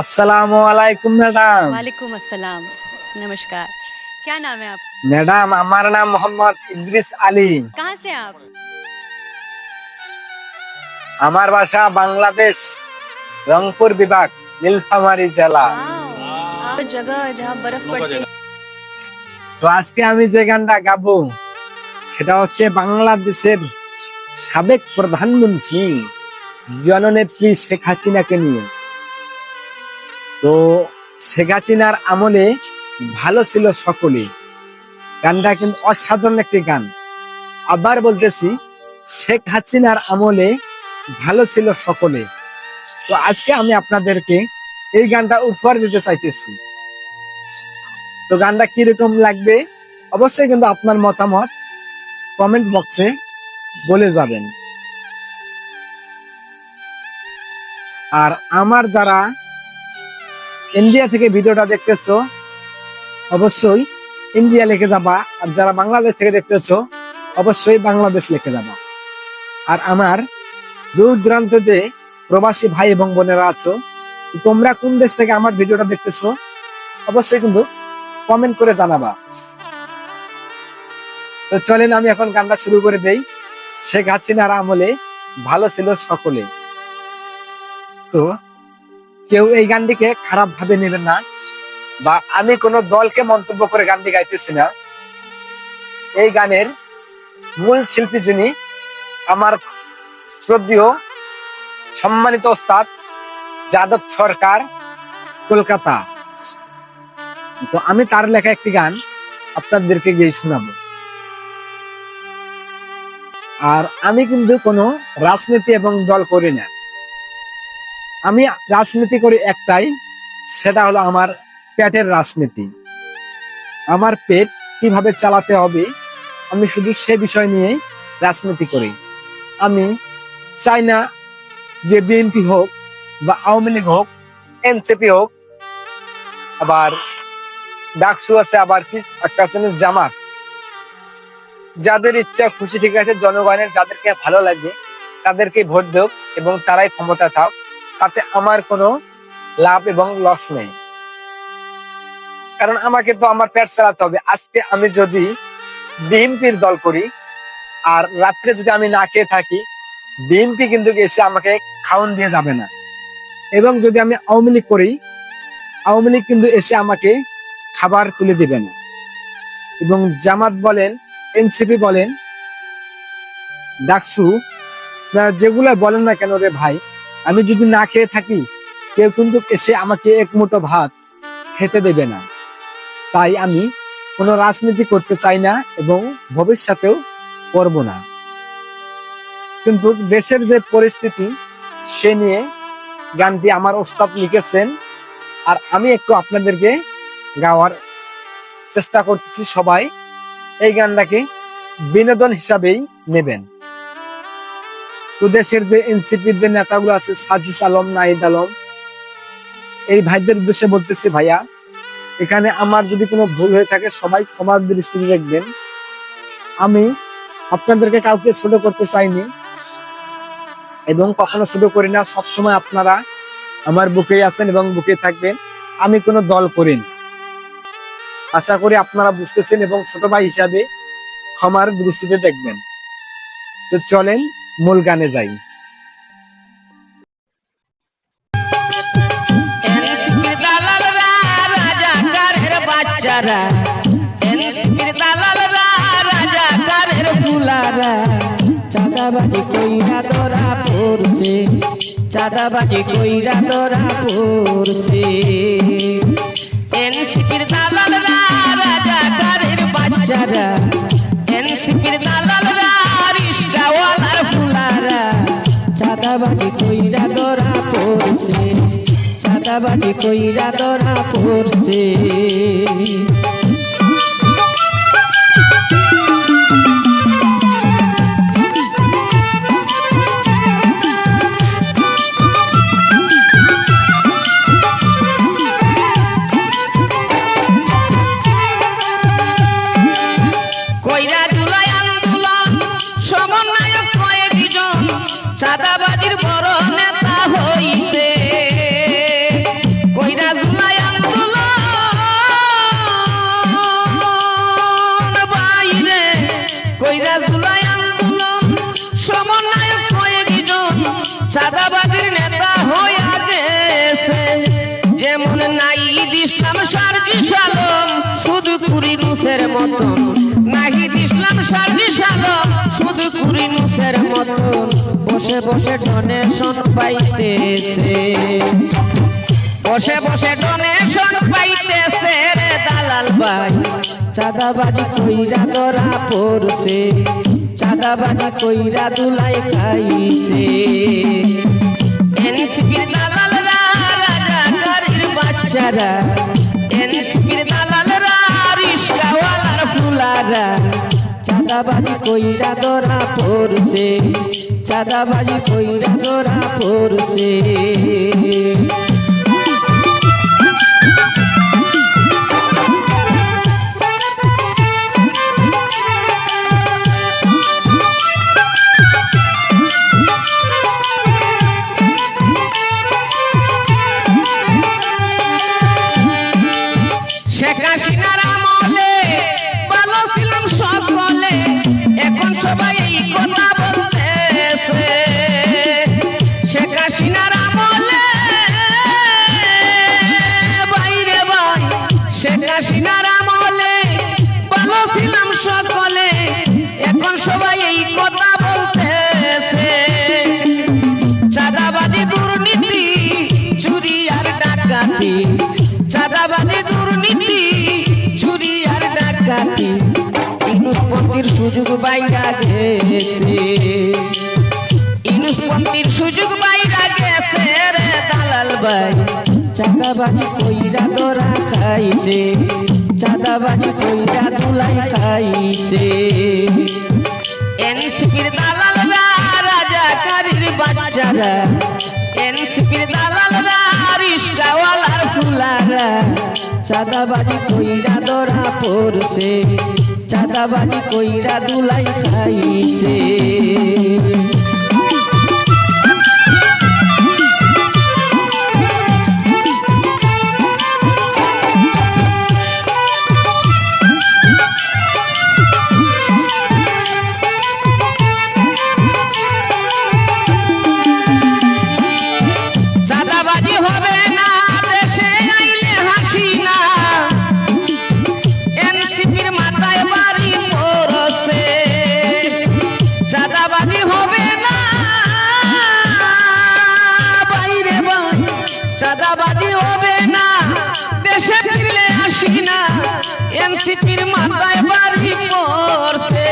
আসসালামু আলাইকুম ম্যাডাম वालेकुम अस्सलाम नमस्कार क्या नाम है आप ম্যাডাম আমার নাম মোহাম্মদ ইদ্রিস আলী कहाँ से हैं आप আমার বাসা বাংলাদেশ রংপুর বিভাগ নীলফামারী জেলা वाओ, आप जगह जहाँ बर्फ पड़ती है তো আজকে আমি যে গানটা গাবো সেটা হচ্ছে বাংলাদেশের সাবেক প্রধানমন্ত্রী জননেত্রী শেখ হাসিনাকে নিয়ে তো শেখ হাসিনার আমলে ভালো ছিল সকলে। গানটা কিন্তু অসাধারণ একটি গান। আবার বলতেছি, শেখ হাসিনার আমলে ভালো ছিল সকলে। তো আজকে আমি আপনাদেরকে এই গানটা উপহার দিতে চাইতেছি। তো গানটা কীরকম লাগবে? অবশ্যই কিন্তু আপনার মতামত কমেন্ট বক্সে বলে যাবেন। আর আমার যারা ইন্ডিয়া থেকে ভিডিওটা দেখতেছো, অবশ্যই ইন্ডিয়া লিখে যাবা। আর যারা বাংলাদেশ থেকে দেখতেছো, অবশ্যই বাংলাদেশ লিখে যাবা। আর আমার দূর দূরান্ত যে প্রবাসী ভাই এবং বোনেরা আছো, তোমরা কোন দেশ থেকে আমার ভিডিওটা দেখতেছো, অবশ্যই কিন্তু কমেন্ট করে জানাবা। তো চলেন আমি এখন গানটা শুরু করে দেই। শেখ হাসিনার আমলে ভালো ছিল সকলে। তো কেউ এই গানটিকে খারাপ ভাবে নেবেন না বা আমি কোনো দলকে মন্তব্য করে গানটি গাইতেছি না। এই গানের মূল শিল্পী যিনি, আমার শ্রদ্ধেয়, সম্মানিত ওস্তাদ যাদব সরকার, কলকাতা। তো আমি তার লেখা একটি গান আপনাদেরকে গিয়ে শোনাবো। আর আমি কিন্তু কোনো রাজনীতি এবং দল করি না। আমি রাজনীতি করি একটাই, সেটা হলো আমার পেটের রাজনীতি। আমার পেট কীভাবে চালাতে হবে, আমি শুধু সে বিষয় নিয়ে রাজনীতি করি। আমি চাই না যে বিএনপি হোক বা আওয়ামী লীগ হোক, এনসিপি হোক, আবার ডাকসু আছে, আবার কি একটা জামাত। যাদের ইচ্ছা খুশি ঠিক আছে, জনগণের, যাদেরকে ভালো লাগে তাদেরকে ভোট দেওক এবং তারাই ক্ষমতা থাক। তাতে আমার কোনো লাভ এবং লস নেই। কারণ আমাকে তো আমার পেট চালাতে হবে। আজকে আমি যদি বিএনপির দল করি, আর রাত্রে যদি আমি না খেয়ে থাকি, বিএনপি কিন্তু এসে আমাকে খাওয়ান দিয়ে যাবে না। এবং যদি আমি আওয়ামী লীগ করি, আওয়ামী লীগ কিন্তু এসে আমাকে খাবার তুলে দিবেন এবং জামাত বলেন, এনসিপি বলেন, ডাকসু, না যেগুলা বলেন না কেন রে ভাই আমি যদি না খেয়ে থাকি, কেউ কিন্তু এসে আমাকে এক মুঠো ভাত খেতে দেবে না। তাই আমি কোনো রাজনীতি করতে চাই না এবং ভবিষ্যতেও করব না। কিন্তু দেশের যে পরিস্থিতি, সে নিয়ে গানটি আমার ওস্তাদ লিখেছেন, আর আমি একটু আপনাদেরকে গাওয়ার চেষ্টা করতেছি সবাই। এই গানটাকে বিনোদন হিসাবেই নেবেন। তো দেশের যে এনসিপির যে নেতাগুলো আছে, সাজিস আলম, নাহিদ আলম, এই ভাইদের উদ্দেশ্যে বলতেছি, ভাইয়া, এখানে আমার যদি কোনো ভুল হয়ে থাকে, সবাই ক্ষমার দৃষ্টিতে দেখবেন। আমি আপনাদেরকে কাউকে ছোট করতে চাইনি এবং কখনো ছোট করি না। সবসময় আপনারা আমার বুকে আছেন এবং বুকে থাকবেন। আমি কোনো দল করি না আশা করি আপনারা বুঝতেছেন এবং ছোট ভাই হিসাবে ক্ষমার দৃষ্টিতে দেখবেন। তো চলেন মূল গানে যাই। রাজাকারের ফুলারা চাঁদাবাজি কইরা তোরা পড়ছে চাঁদাবাজি কইরা তোরা পড়ছে বাচ্চারা দালালরা চাঁদাবাজি কইরা ধরা পড়ছে চাঁদাবাজি কইরা ধরা পড়ছে। মতন। নাহি ইসলাম সার্ভিস আলো শুধু কুরিনুসের মতন। বসে বসে ডোনেশন পাইতেছে। বসে বসে ডোনেশন পাইতেছে রে দালাল ভাই। চাঁদাবাজি কইরা ধরা পড়ছে। চাঁদাবাজি কইরা দুলাই খাইছে। এনসিপির দালালরা, রাজাকারীর বাচ্চারা, এনসিপির ফুলারা চাঁদাবাজি কইরা ধরা পড়ছে চাঁদাবাজি কইরা ধরা পড়ছে। চাঁদাবাজি দুর্নীতি চুরি আর ডাকাতি। ইনুসপন্থীর সুযোগ বাইরা গেছে। ইনুসপন্থীর সুযোগ বাইরা গেছে রে দালাল ভাই। চাঁদাবাজি কইরা তোরা খাইছে। চাঁদাবাজি কইরা দুলাই খাইছে। এনসিপির দালালরা, রাজাকারীর বাচ্চারা। এনসিপির দালালরা রিস্কাওয়ালার ফুলারা চাঁদাবাজি কইরা ধরা পড়ছে চাঁদাবাজি কইরা দুলাই খাইছে। চাঁদাবাজি হবে না। বাইরে বাই চাঁদাবাজি হবে না। দেশে ফিরলে আসি না। এনসিপির মাথায় বাড়ি পড়ছে।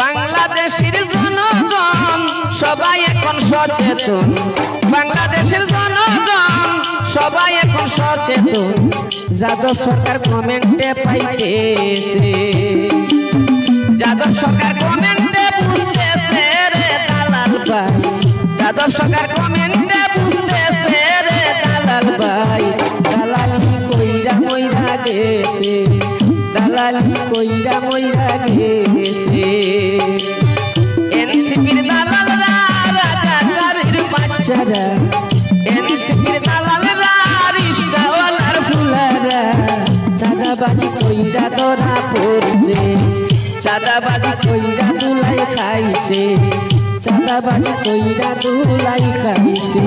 বাংলাদেশের জনগণ সবাই এখন সচেতন। বাংলাদেশের জনগণ সবাই এখন সচেতন। যাদব সরকার কমেন্টে পাইতেছে। যাদব সরকার কমেন্টে ভাই। যাদব সরকার কমেন্টে বুঝতেছে রে দালাল ভাই। দালালি কইরা মইরা গেছে। দালালি কইরা মইরা গেছে। এনসিপির দালালরা কইরা দুলাই খাইছে। চাঁদাবাজি কইরা দুলাই খাইছে